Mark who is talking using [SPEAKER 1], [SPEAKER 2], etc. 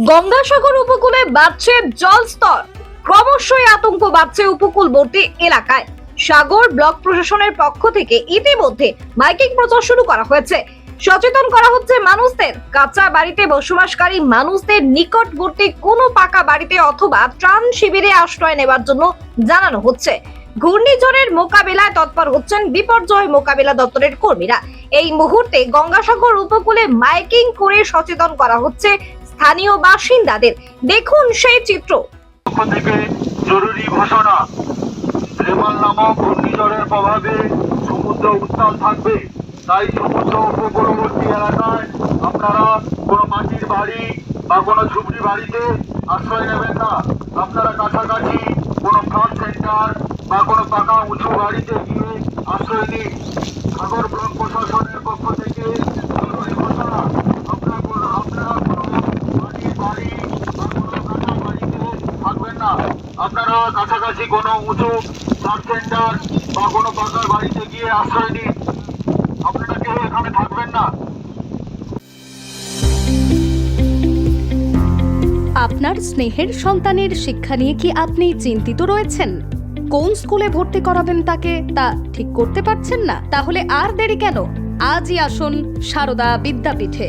[SPEAKER 1] গঙ্গাসাগর উপকূলে বাড়ছে জলস্তর। ক্রমশই আতঙ্ক বাড়ছে উপকূলবর্তী এলাকায়। সাগর ব্লক প্রশাসনের পক্ষ থেকে ইতিমধ্যে মাইকিং প্রচার শুরু করা হয়েছে। সচেতন করা হচ্ছে মানুষদের। কাঁচা বাড়িতে বসবাসকারী মানুষদের নিকটবর্তী কোনো পাকা বাড়িতে অথবা ত্রাণ শিবিরে আশ্রয় নেবার জন্য জানানো হচ্ছে। ঘূর্ণিঝড়ের মোকাবেলায় তৎপর হচ্ছেন বিপর্যয় মোকাবিলা দপ্তরের কর্মীরা। এই মুহূর্তে গঙ্গাসাগর উপকূলে মাইকিং করে সচেতন করা হচ্ছে স্থানীয় বাসিন্দাদের। দেখুন সেই চিত্র।
[SPEAKER 2] থেকে জরুরি ঘোষণা। রেমাল নামক ঘূর্ণিঝড়ের প্রভাবে সমুদ্র উত্তাল থাকবে। তাই সমুদ্র উপকূলবর্তী এলাকায় আপনারা কোনো মাটির বাড়ি বা কোনো ঝুপড়ি বাড়িতে আশ্রয় নেবেন না। আপনারা কাছাকাছি কোনো ফ্লাড সেন্টার বা কোনো পাকা উঁচু বাড়িতে গিয়ে আশ্রয় নিন। সাগর প্রশাসনের পক্ষ থেকে জরুরি ঘোষণা আপনারা কোনো আপনারা কোনো মাটির বাড়ি বা কোনো কাঁচা বাড়িতে থাকবেন না আপনারা কাছাকাছি কোনো উঁচু সাব সেন্টার বা কোনো পাকা বাড়িতে গিয়ে আশ্রয় নিন। আপনারা কেউ এখানে থাকবেন না।
[SPEAKER 3] আপনার স্নেহের সন্তানের শিক্ষা নিয়ে কি আপনি চিন্তিত রয়েছেন? কোন স্কুলে ভর্তি করাবেন তাকে, তা ঠিক করতে পারছেন না? তাহলে আর দেরি কেন? আজই আসুন সারদা বিদ্যাপীঠে।